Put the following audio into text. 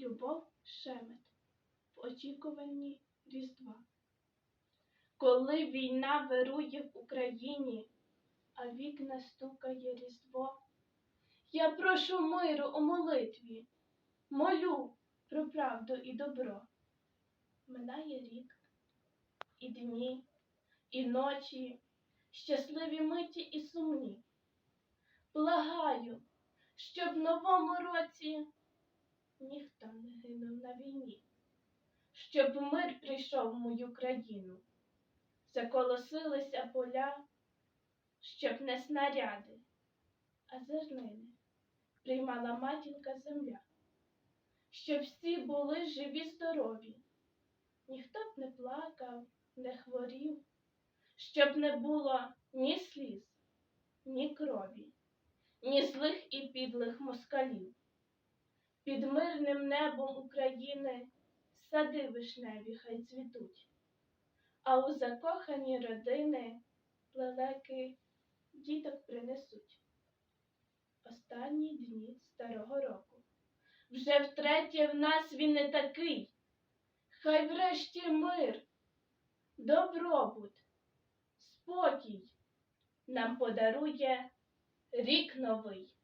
любов шемет в очікуванні Різдва. Коли війна вирує в Україні, а вікна стукає Різдво, я прошу миру у молитві, молю про правду і добро. Минає рік, і дні, і ночі, щасливі миті і сумні. Благаю, щоб в новому році на війні, щоб мир прийшов в мою країну, заколосилися поля, щоб не снаряди, а зернини приймала матінка земля, щоб всі були живі, здорові, ніхто б не плакав, не хворів, щоб не було ні сліз, ні крові, ні злих і підлих москалів. Під мирним небом України сади вишневі хай цвітуть, а у закохані родини лелеки діток принесуть. Останні дні старого року. Вже втретє в нас він не такий. Хай врешті мир, добробут, спокій нам подарує рік новий.